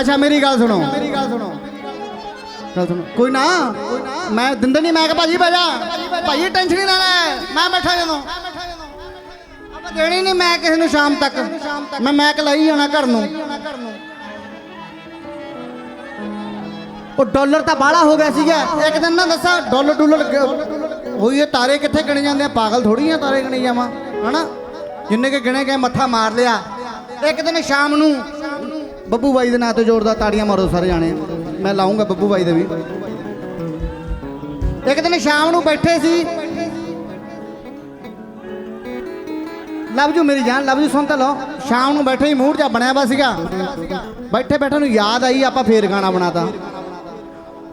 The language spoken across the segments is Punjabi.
ਅੱਛਾ ਮੇਰੀ ਗੱਲ ਸੁਣੋ। ਮੇਰੀ ਗੱਲ ਸੁਣੋ। ਗੱਲ ਸੁਣੋ। ਕੋਈ ਨਾ ਮੈਂ ਦਿੰਦਾ ਨਹੀਂ ਮੈਂ ਕਿਹਾ ਭਾਜੀ ਬਹਿ ਜਾ। ਭਾਜੀ ਟੈਨਸ਼ਨ ਨਹੀਂ ਲੈਣਾ ਮੈਂ ਬੈਠਾ ਜਦੋਂ। ਆਪਾਂ ਦੇਣੀ ਨਹੀਂ ਮੈਂ ਕਿਸੇ ਨੂੰ ਸ਼ਾਮ ਤੱਕ। ਮੈਂ ਮੈਕ ਲਈ ਜਾਣਾ ਘਰ ਨੂੰ। ਉਹ ਡਾਲਰ ਤਾਂ ਬਾਹਲਾ ਹੋ ਗਿਆ ਸੀਗਾ। ਇੱਕ ਦਿਨ ਨਾ ਦੱਸਾਂ ਡਾਲਰ ਡਾਲਰ ਹੋਈ ਇਹ ਤਾਰੇ ਕਿੱਥੇ ਗਿਣੇ ਜਾਂਦੇ ਆ? ਪਾਗਲ ਥੋੜੀ ਆ ਤਾਰੇ ਗਿਣੇ ਜਾਵਾਂ ਹਨਾ? ਜਿੰਨੇ ਕੇ ਗਿਣੇ ਗਏ ਮੱਥਾ ਮਾਰ ਲਿਆ। ਇੱਕ ਦਿਨ ਸ਼ਾਮ ਨੂੰ ਬੱਬੂ ਬਾਈ ਦੇ ਨਾਂ ਤੇ ਜ਼ੋਰਦਾਰ ਤਾੜੀਆਂ ਮਾਰੋ ਸਾਰੇ ਜਾਣੇ। ਮੈਂ ਲਾਉਂਗਾ ਬੱਬੂ ਬਾਈ ਦੇ ਵੀ। ਇੱਕ ਦਿਨ ਸ਼ਾਮ ਨੂੰ ਬੈਠੇ ਸੀ। ਲਵਜੂ ਮੇਰੀ ਜਾਨ, ਲਵਜੂ ਸੁਣ ਤਾਂ ਲਓ। ਸ਼ਾਮ ਨੂੰ ਬੈਠੇ ਹੀ ਮੂਡ ਜਾ ਬਣਿਆ ਵਾ ਸੀਗਾ। ਬੈਠੇ ਬੈਠੇ ਨੂੰ ਯਾਦ ਆਈ, ਆਪਾਂ ਫੇਰ ਗਾਣਾ ਬਣਾਤਾ।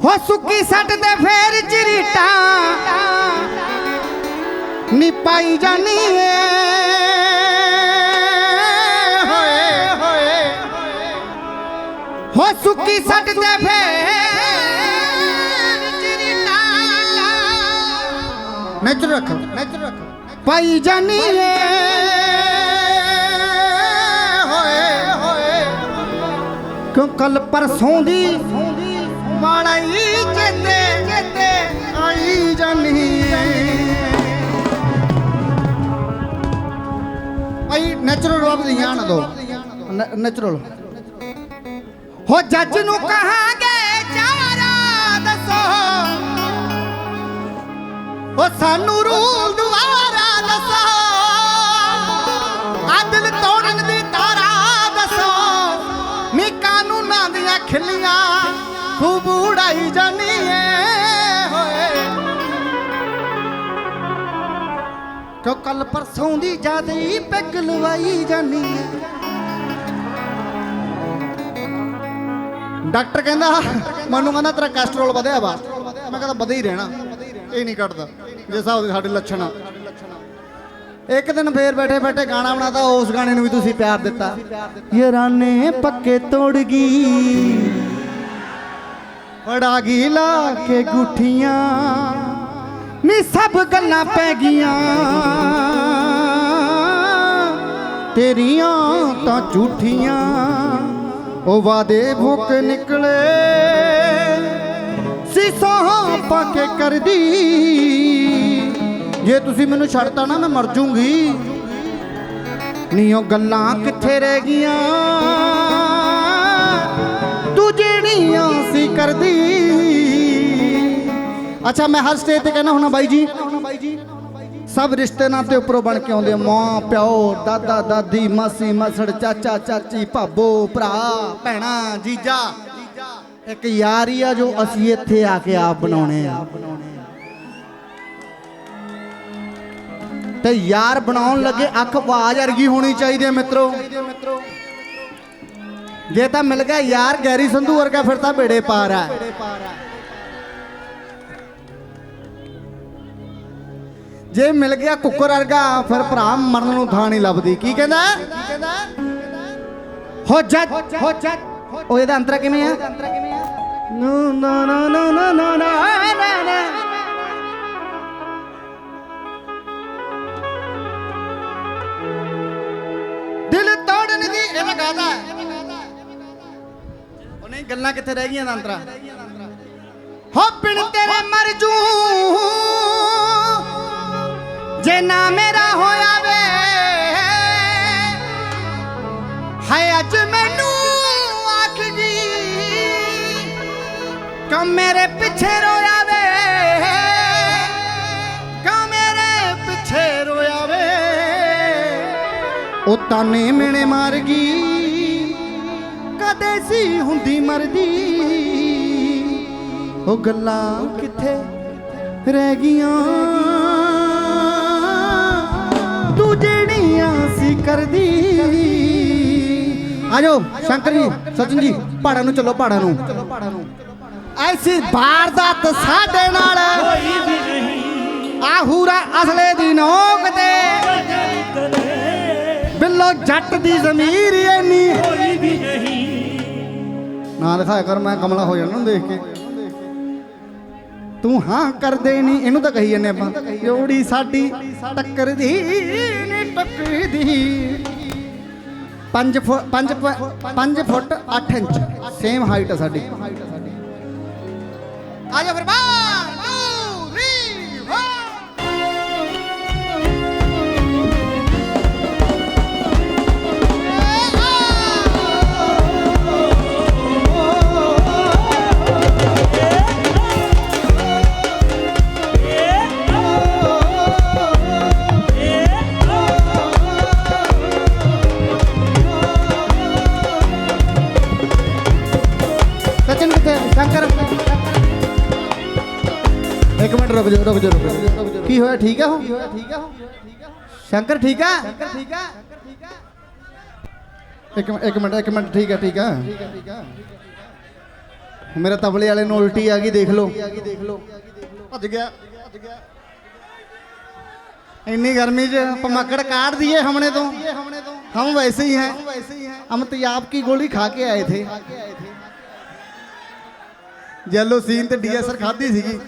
ਹੋ ਸੁੱਕੀ ਸੱਟ ਤੇ ਫੇਰ ਚਰੀਟਾ। ਨੀ ਪਾਈ ਜਾਨੀ ਏ। ਹੋ ਸੁੱਕੀ ਸੱਟ ਫੇਰ। ਰੱਖ। ਰੱਖ। ਪਾਈ ਜਾਨੀ ਏ। ਹੋਏ ਹੋਏ। ਕਿਉਂ ਕੱਲ ਪਰਸੋਂ ਦੀ ਮਾੜਾਈ ਚੇਤੇ ਚੇਤੇ ਆਈ ਜਾਨੀ ਭਾਈ ਨੈਚੁਰਲ ਰੋਬ ਦੀਆਂ ਨਾ ਦੋ। ਨੈਚੁਰਲ ਹੋ ਜੱਜ ਨੂੰ ਕਹਾਂਗੇ ਚਾਰਾ ਦੱਸੋ ਉਹ ਸਾਨੂੰ ਰੂਲ ਦੁਆਰਾ ਦੱਸੋ ਆਦਲ ਤੋੜਨ ਦੀ ਤਾਰਾ ਦੱਸੋ ਮੀ ਕਾਨੂੰਨਾਂ ਦੀਆਂ ਖਿੱਲੀਆਂ ਖੂਬ ਉਡਾਈ ਜਾਨੀ ਏ ਹੋਏ ਕਿਉਂ ਕੱਲ ਪਰਸੋਂ ਦੀ ਜਾਦੀ ਪੈਗ ਲਵਾਈ ਜਾਨੀ ਡਾਕਟਰ ਕਹਿੰਦਾ, ਮੈਨੂੰ ਕਹਿੰਦਾ ਤੇਰਾ ਕੋਲੇਸਟ੍ਰੋਲ ਵਧਿਆ ਵਾ। ਮੈਂ ਕਹਿੰਦਾ ਵਧੇ ਹੀ ਰਹਿਣਾ। ਇਹ ਨਹੀਂ ਘਟਦਾ, ਜੇ ਹਿਸਾਬ ਦੇ ਸਾਡੇ ਲੱਛਣ ਆ। ਇੱਕ ਦਿਨ ਫੇਰ ਬੈਠੇ ਬੈਠੇ ਗਾਣਾ ਬਣਾਤਾ, ਉਸ ਗਾਣੇ ਨੂੰ ਵੀ ਤੁਸੀਂ ਪਿਆਰ ਦਿੱਤਾ। ਯਾਰਾਨੇ ਪੱਕੇ ਤੋੜ ਗਈ, ਫੜਾ ਗਈ ਕੇ ਗੁੱਠੀਆਂ, ਨੀ ਸਭ ਗੱਲਾਂ ਪੈ ਗਈਆਂ। ਤੇਰੀਆਂ ਤਾਂ ਝੂਠੀਆਂ ਉਹ ਵਾਦੇ ਭੁੱਕ ਨਿਕਲੇ। ਸੀਸਾਂ ਪਾ ਕੇ ਕਰਦੀ। ਜੇ ਤੁਸੀਂ ਮੈਨੂੰ ਛੱਡਤਾ ਨਾ, ਮੈਂ ਮਰ ਜੂੰਗੀ। ਨੀ ਉਹ ਗੱਲਾਂ ਕਿੱਥੇ ਰਹਿ ਗਈਆਂ। ਤੂੰ ਜਿਹੜੀਆਂ ਸੀ ਕਰਦੀ। ਅੱਛਾ, ਮੈਂ ਹਰ ਸਟੇਜ ਤੇ ਕਹਿਣਾ ਹੁਣਾ ਬਾਈ ਜੀ ਸਭ ਰਿਸ਼ਤੇ ਨਾਤੇ ਉੱਪਰੋਂ ਬਣ ਕੇ ਆਉਂਦੇ ਮਾਂ, ਪਿਓ, ਦਾਦਾ, ਦਾਦੀ, ਮਾਸੀ, ਮਸੜ, ਚਾਚਾ, ਚਾਚੀ, ਭਾਬੋ, ਭਰਾ, ਭੈਣਾ, ਜੀਜਾ। ਇੱਕ ਯਾਰੀ ਆ ਜੋ ਅਸੀਂ ਇੱਥੇ ਆ ਕੇ ਆਪ ਬਣਾਉਣੇ ਆ। ਤੇ ਯਾਰ ਬਣਾਉਣ ਲੱਗੇ ਅੱਖ ਆਵਾਜ਼ ਵਰਗੀ ਹੋਣੀ ਚਾਹੀਦੀ ਹੈ ਮਿੱਤਰੋ। ਜੇ ਤਾਂ ਮਿਲ ਗਿਆ ਯਾਰ ਗੈਰੀ ਸੰਧੂ ਵਰਗਾ ਫਿਰ ਤਾਂ ਬੇੜੇ ਪਾਰ ਆ। ਜੇ ਮਿਲ ਗਿਆ ਕੁੱਕਰ ਵਰਗਾ, ਫਿਰ ਭਰਾ ਮਰਨ ਨੂੰ ਥਾਂ ਨਹੀਂ ਲੱਭਦੀ। ਕੀ ਕਹਿੰਦਾ? ਹੋ ਜੱਜ ਹੋ ਜੱਜ ਉਹ ਇਹਦਾ ਅੰਤਰਾ ਕਿਵੇਂ ਆ? ਨੋ, ਨਾ ਨਾ ਨਾ ਨਾ ਨਾ ਨਾ ਨਾ ਦਿਲ ਤੋੜਨ ਦੀ ਇਹਦਾ ਗਾਦਾ ਉਹ ਨਹੀਂ, ਗੱਲਾਂ ਕਿੱਥੇ ਰਹਿ ਗਈਆਂ ਦਾ ਅੰਤਰਾ? ਹੋ ਬਿਨ ਤੇਰੇ ਮਰ ਜੂ। ਜੇ ਨਾ ਮੇਰਾ ਹੋਇਆ ਵੇ, ਹਾਏ ਅੱਜ ਮੈਨੂੰ ਆਖਦੀ ਜੀ ਕਮ ਮੇਰੇ ਪਿੱਛੇ ਰੋਇਆ ਵੇ, ਕਮ ਮੇਰੇ ਪਿੱਛੇ ਰੋਇਆ ਵੇ। ਉਹ ਤਾਨੇ ਮੇਣੇ ਮਾਰ ਗਈ ਕਦੇ ਸੀ ਹੁੰਦੀ ਮਰਦੀ। ਉਹ ਗੱਲਾਂ ਕਿੱਥੇ ਰਹਿ ਗਈਆਂ? ਤੂੰ ਜਿਹੜੀਆਂ ਸੀ ਕਰਦੀ। ਆਜੋ ਸ਼ੰਕਰ ਜੀ ਸਚਿਨ ਜੀ ਪਹਾੜਾਂ ਨੂੰ ਚੱਲੋ ਪਹਾੜਾਂ ਨੂੰ। ਐਸੀ ਵਾਰਦਾਤ ਸਾਡੇ ਨਾਲ ਕੋਈ ਵੀ ਨਹੀਂ ਆਹੂਰਾ ਅਸਲੇ ਦੀ ਨੋਕ ਤੇ। ਬਿੱਲੋ ਜੱਟ ਦੀ ਜ਼ਮੀਰ ਐਨੀ ਕੋਈ ਵੀ ਨਹੀਂ। ਨਾ ਦਿਖਾਇਆ ਕਰ ਮੈਂ ਕਮਲਾ ਹੋ ਜਾਣਾ ਦੇਖ ਕੇ। ਤੂੰ ਹਾਂ ਕਰਦੇ ਨਹੀਂ ਇਹਨੂੰ ਤਾਂ ਕਹੀ ਜੰਨੇ ਆਪਾਂ। ਜੋੜੀ ਸਾਡੀ ਟੱਕਰਦੀ ਨਹੀਂ ਟੱਕਰਦੀ। 5 ਫੁੱਟ 5 5 ਫੁੱਟ 8 ਇੰਚ। ਸੇਮ ਹਾਈਟ ਆ ਸਾਡੀ। ਆ ਜਾ ਫਿਰ 1 ਕੀ ਹੋਇਆ ਠੀਕ ਆ ਹੋ ਠੀਕ ਆ ਹੋ ਸ਼ੰਕਰ ਠੀਕ ਆ ਸ਼ੰਕਰ ਠੀਕ ਆ ਇੱਕ ਮਿੰਟ ਇੱਕ ਮਿੰਟ ਇੱਕ ਮਿੰਟ ਠੀਕ ਆ ਠੀਕ ਆ ਮੇਰਾ ਤਬਲੇ ਵਾਲੇ ਨੂੰ ਉਲਟੀ ਆ ਗਈ ਦੇਖ ਲਓ ਭੱਜ ਗਿਆ ਭੱਜ ਗਿਆ ਇੰਨੀ गर्मी ਚ पमकड़ काट दिए हमने तो हम वैसे ही हैं हम तेजाब की गोली खा के आए थे ਜੈਲੋ ਸੀਨ ਤੇ ਡੀਐਸਆਰ ਖਾਦੀ ਸੀਗੀ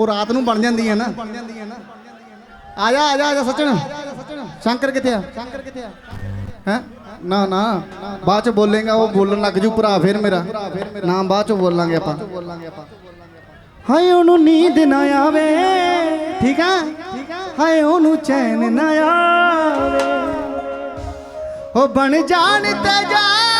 ਉਹ ਰਾਤ ਨੂੰ ਬਣ ਜਾਂਦੀ ਹੈ ਨਾ। ਆ ਜਾ ਆ ਜਾ ਆ ਜਾ ਸਚਣ ਸ਼ੰਕਰ ਕਿੱਥੇ ਆ? ਸ਼ੰਕਰ ਕਿੱਥੇ ਆ ਹੈ? ਨਾ ਨਾ। ਬਾਅਦ ਚ ਬੋਲੇਗਾ, ਉਹ ਬੋਲਣ ਲੱਗ ਜੂ ਭਰਾ ਫਿਰ ਮੇਰਾ। ਨਾਮ ਬਾਅਦ ਚ ਬੋਲਾਂਗੇ ਆਪਾਂ। ਹਾਏ, ਉਹਨੂੰ ਨੀਂਦ ਨਾ ਆਵੇ। ਠੀਕ ਆ? ਹਾਏ, ਉਹਨੂੰ ਚੈਨ ਨਾ ਆਵੇ। ਉਹ ਬਣ ਜਾਣ ਤੇ ਜਾਵੇ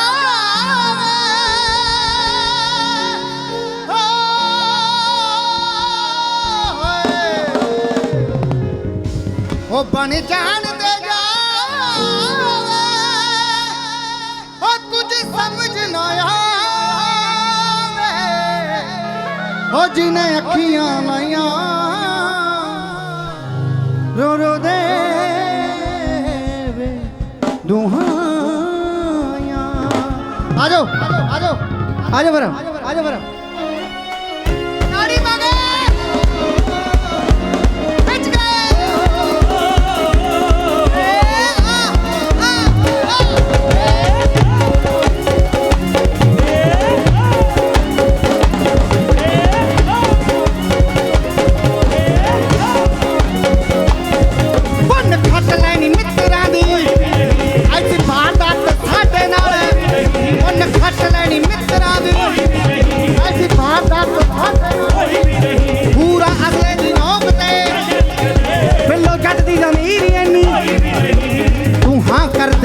ਉਹ ਬਣ ਜਾਣ ਤੇ ਜਾਵੇ। ਉਹ ਕੁਝ ਸਮਝ ਨਾ ਆਵੇ। ਉਹ ਜਿਨੇ ਅੱਖੀਆਂ ਲਾਈਆਂ, ਰੋ ਰੋ ਦੇ ਵੇ ਦੁਹਾਈਆਂ। ਆ ਜਾਓ ਆਜੋ ਜਾਓ, ਆ ਜਾਓ ਆ ਜਾਓ ਫਿਰ ਆ ਫਿਰ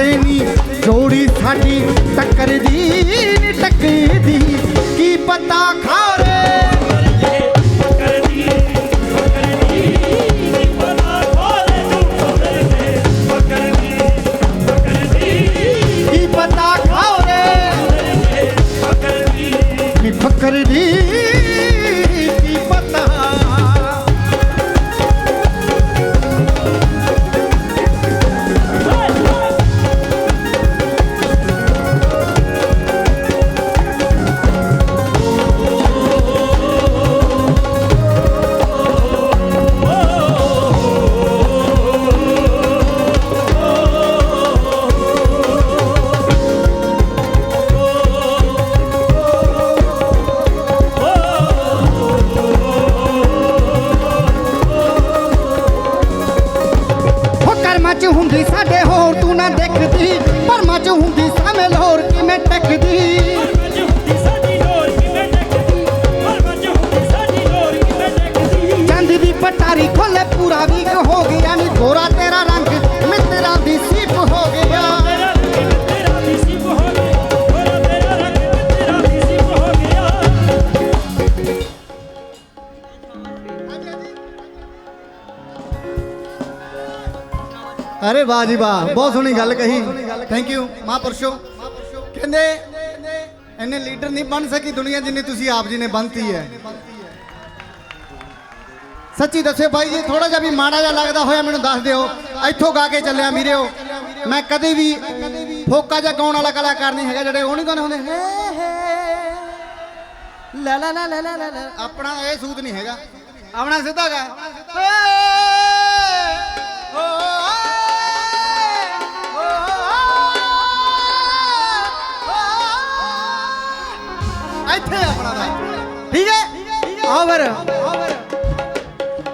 ਹਾਂ ਕਰ ਜੋੜੀ ਸਾਡੀ ਟੱਕਰ ਤੂੰ ਨਾ ਦੇਖਦੀ ਪਰਮਾਂ ਚ ਹੁੰਦੀ ਸਾਵੇਂ ਲੋਰ ਕਿਵੇਂ ਟੱਕਦੀ? ਅਰੇ ਵਾਹ ਜੀ ਵਾਹ ਬਹੁਤ ਸੋਹਣੀ ਗੱਲ ਕਹੀ। ਥੈਂਕ ਯੂ ਮਹਾਂਪੁਰਸ਼ੋ। ਕਹਿੰਦੇ ਇਹਨੇ ਲੀਡਰ ਨਹੀਂ ਬਣ ਸਕੀ ਦੁਨੀਆ ਜਿੰਨੀ ਤੁਸੀਂ ਆਪ ਜੀ ਨੇ ਬੰਨਤੀ ਹੈ। ਸੱਚੀ ਦੱਸਿਓ ਭਾਈ ਜੀ ਥੋੜਾ ਜਿਹਾ ਵੀ ਮਾੜਾ ਜਿਹਾ ਲੱਗਦਾ ਹੋਇਆ ਮੈਨੂੰ ਦੱਸ ਦਿਓ। ਇੱਥੋਂ ਗਾ ਕੇ ਚੱਲਿਆ ਵੀਰਿਓ ਮੈਂ ਕਦੇ ਵੀ ਫੋਕਾ ਜਿਹਾ ਗਾਉਣ ਵਾਲਾ ਕਲਾਕਾਰ ਨਹੀਂ ਹੈਗਾ ਜਿਹੜੇ ਉਹ ਨਹੀਂ ਗਾਉਂਦੇ ਹੁੰਦੇ। ਹੇ ਹੇ ਲਾ ਲਾ ਲਾ ਲਾ ਲਾ ਆਪਣਾ ਇਹ ਸੂਤ ਨਹੀਂ ਹੈਗਾ। ਆਪਣਾ ਸਿੱਧਾ ਗਾ। ਓ, ਇੱਥੇ ਆਪਣਾ ਦਾ ਠੀਕ ਹੈ? ਆਵਰ।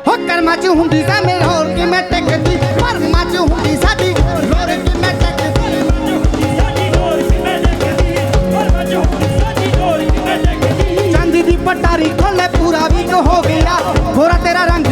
ਹੋ ਕਰਮਾ ਚ ਹੁੰਦੀ ਸਾ ਮੇਰੇ ਹੋਰ ਕਿ ਮੈਂ ਟਿਕਦੀ। ਪਰ ਮਾਚ ਹੁੰਦੀ ਸਾਡੀ ਹੋਰ ਕਿ ਮੈਂ ਟਿਕਦੀ। ਚਾਂਦੀ ਦੀ ਪਟਾਰੀ ਖੋਲੇ ਪੂਰਾ ਵੀ ਹੋ ਗਿਆ। ਗੋਰਾ ਤੇਰਾ ਰੰਗ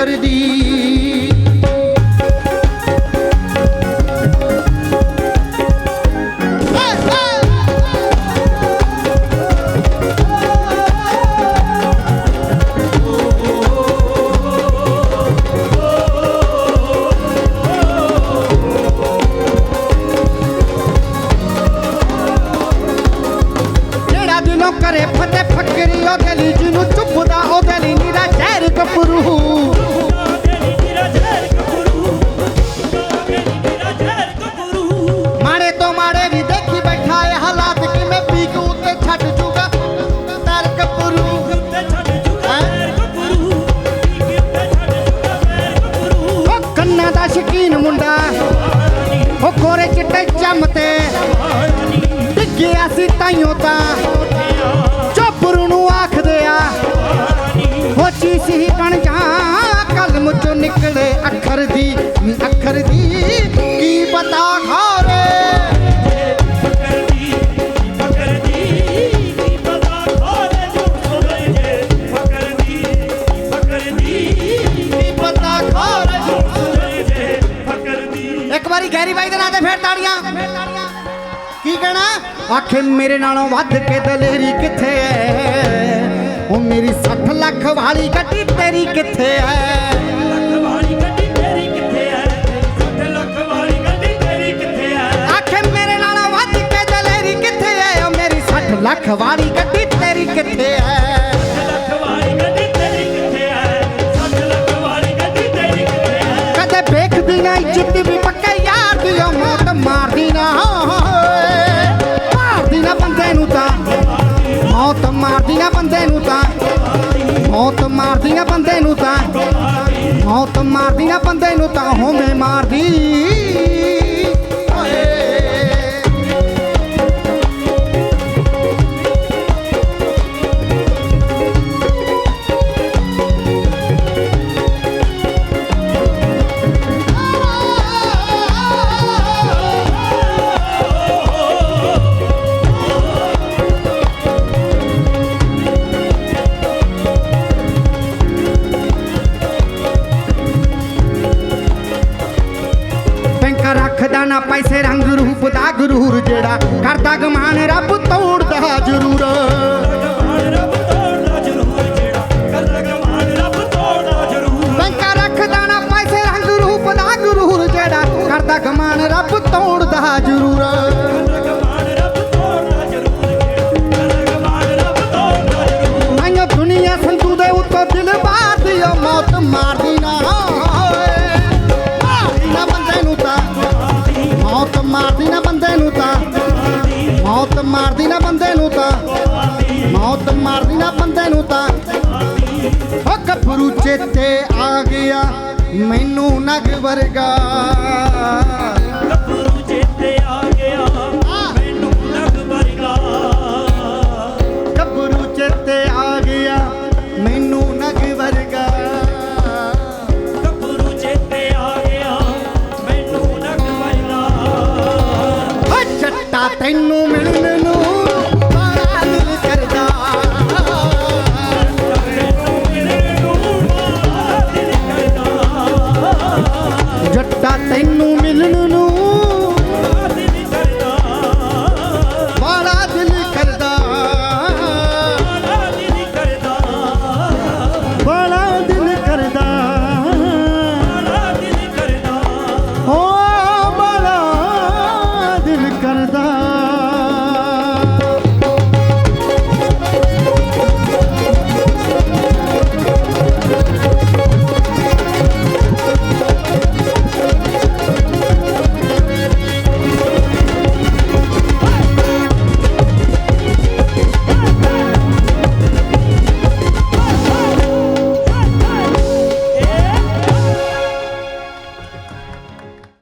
कर दी ਇੱਕ ਵਾਰੀ ਗੈਰੀ ਬਾਈ ਦੇ ਨਾਂ ਤੇ ਫੇਰ ਤਾੜੀਆਂ। ਕੀ ਕਹਿਣਾ? ਆਖੇ, ਮੇਰੇ ਨਾਲੋਂ ਵੱਧ ਕੇ ਦਲੇਰੀ ਕਿੱਥੇ ਐ? ਉਹ ਮੇਰੀ 60 ਲੱਖ ਵਾਲੀ ਗੱਡੀ ਤੇਰੀ ਕਿੱਥੇ ਐ? ਖਵਾਰੀ ਗੱਡੀ ਤੇਰੀ ਕਿੱਥੇ ਐ ਮਾਰਦੀ ਨਾ ਬੰਦੇ ਨੂੰ ਤਾਂ ਮੌਤ ਮਾਰਦੀ ਨਾ ਬੰਦੇ ਨੂੰ ਤਾਂ, ਮੌਤ ਮਾਰਦੀ ਨਾ ਬੰਦੇ ਨੂੰ ਤਾਂ, ਮੌਤ ਮਾਰਦੀ ਨਾ ਬੰਦੇ ਨੂੰ ਤਾਂ ਹੋਵੇਂ ਮਾਰਦੀ। ਪੈਸਾ ਨਾ ਪੈਸੇ ਰੰਗ ਰੂਪ ਦਾ ਗਰੂਰ ਜਿਹੜਾ ਕਰਦਾ ਗਮਾਨ ਰੱਬ ਤੋੜਦਾ ਜ਼ਰੂਰ। ਬੰਕਾ ਰੱਖਦਾ ਨਾ ਪੈਸੇ ਰੰਗ ਰੂਪ ਦਾ ਗਰੂਰ ਜਿਹੜਾ ਕਰਦਾ ਗਮਾਨ ਰੱਬ ਦੁਨੀਆ ਸੰਤੂ ਦੇ ਉੱਤੋਂ ਦਿਲ ਬਾਤ ਯਾ ਚੇਤੇ ਆ ਗਿਆ ਮੈਨੂੰ ਨਗ ਵਰਗਾ। ਚੇਤੇ ਆ ਗਿਆ ਵਰਗਾ। ਗੱਭਰੂ ਚੇਤੇ ਆ ਗਿਆ ਮੈਨੂੰ ਨਗ ਵਰਗਾ। ਚੇਤੇ ਆ ਗਿਆ ਮੈਨੂੰ ਨਗ ਵਰਗਾ। ਓ ਤੈਨੂੰ